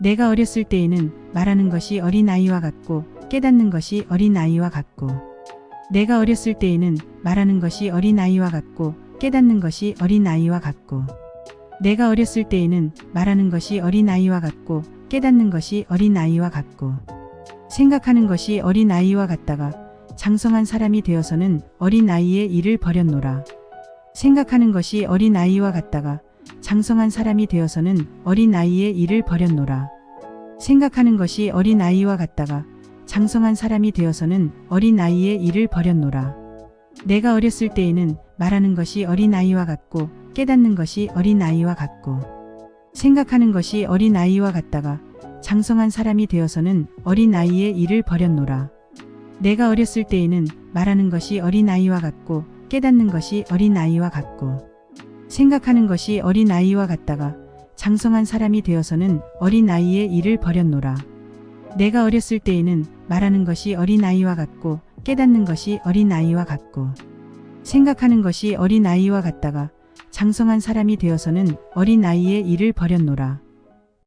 내가 어렸을 때에는 말하는 것이 어린아이와 같고 깨닫는 것이 어린아이와 같고 내가 어렸을 때에는 말하는 것이 어린아이와 같고 깨닫는 것이 어린아이와 같고 내가 어렸을 때에는 말하는 것이 어린아이와 같고 깨닫는 것이 어린아이와 같고 생각하는 것이 어린아이와 같다가 장성한 사람이 되어서는 어린아이의 일을 버렸노라. 생각하는 것이 어린아이와 같다가 장성한 사람이 되어서는 어린 아이의 일을 버렸노라. 생각하는 것이 어린 아이와 같다가 장성한 사람이 되어서는 어린 아이의 일을 버렸노라. 내가 어렸을 때에는 말하는 것이 어린 아이와 같고 깨닫는 것이 어린 아이와 같고 생각하는 것이 어린 아이와 같다가 장성한 사람이 되어서는 어린 아이의 일을 버렸노라. 내가 어렸을 때에는 말하는 것이 어린 아이와 같고 깨닫는 것이 어린 아이와 같고 생각하는 것이 어린아이와 같다가 장성한 사람이 되어서는 어린아이의 일을 버렸노라. 내가 어렸을 때에는 말하는 것이 어린아이와 같고 깨닫는 것이 어린아이와 같고 생각하는 것이 어린아이와 같다가 장성한 사람이 되어서는 어린아이의 일을 버렸노라.